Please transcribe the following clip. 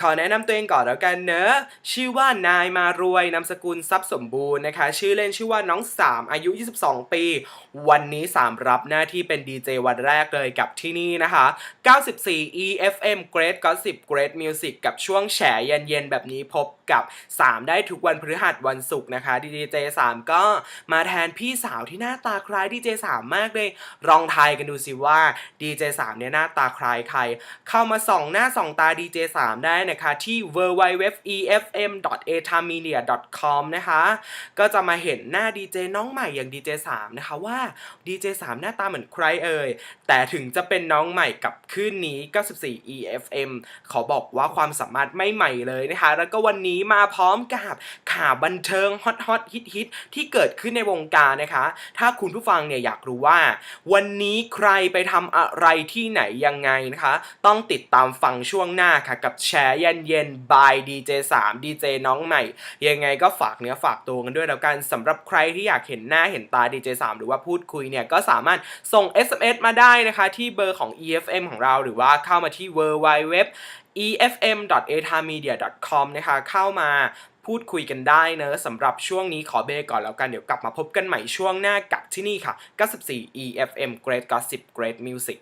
ขอแนะนำตัวเองก่อนแล้วกันเนอะชื่อว่านายมารวยนามสกุลทรัพย์สมบูรณ์นะคะ ชื่อเล่นชื่อว่าน้องสามอายุ 22 ปี วันนี้สามรับหน้าที่เป็นดีเจวันแรกเลยกับที่นี่นะคะ 94 EFM Great Gossip Great Music กับช่วงแฉเย็นๆแบบนี้พบกับ 3 ได้ทุกวันพฤหัสวันศุกร์นะคะดีเจ3ก็มาแทนพี่สาวที่หน้าตาคล้ายดีเจ3มมากเลยลองทายกันดูสิว่าดีเจ3เนี่ยหน้าตาคล้ายใคร เข้ามาส่องหน้าส่องตาดีเจ3ได้นะคะที่ www.efm.atamedia.com นะคะก็จะมาเห็นหน้าดีเจน้องใหม่อย่างดีเจ3นะคะว่าดีเจ3หน้าตาเหมือนใครเอ่ย แต่ถึงจะเป็นน้องใหม่กับคลื่นนี้ 94 EFM ขอบอกว่าความสามารถไม่ใหม่เลยนะคะ แล้วก็วันนี้มาพร้อมกับข่าวบันเทิงฮอตฮอตฮิตฮิตที่เกิดขึ้นในวงการนะคะ ถ้าคุณผู้ฟังเนี่ยอยากรู้ว่า วันนี้ใครไปทำอะไรที่ไหนยังไงนะคะ ต้องติดตามฟังช่วงหน้าค่ะกับแชร์ย็นเย็นบายดีเจ3ดีเจน้องใหม่ ยังไงก็ฝากเนื้อฝากตัวกันด้วยแล้วกันสำหรับใครที่อยากเห็นหน้าเห็นตาดีเจ3หรือว่าพูดคุยเนี่ยก็สามารถส่ง SMS มาได้นะคะที่เบอร์ของ EFM ของเราหรือว่าเข้ามาที่ www efm.etamedia.com นะคะเข้ามาพูดคุยกันได้เนอะสำหรับช่วงนี้ขอเบรกก่อนแล้วกันเดี๋ยวกลับมาพบกันใหม่ช่วงหน้ากับที่นี่ค่ะ 94 EFM Great Gossip Great Music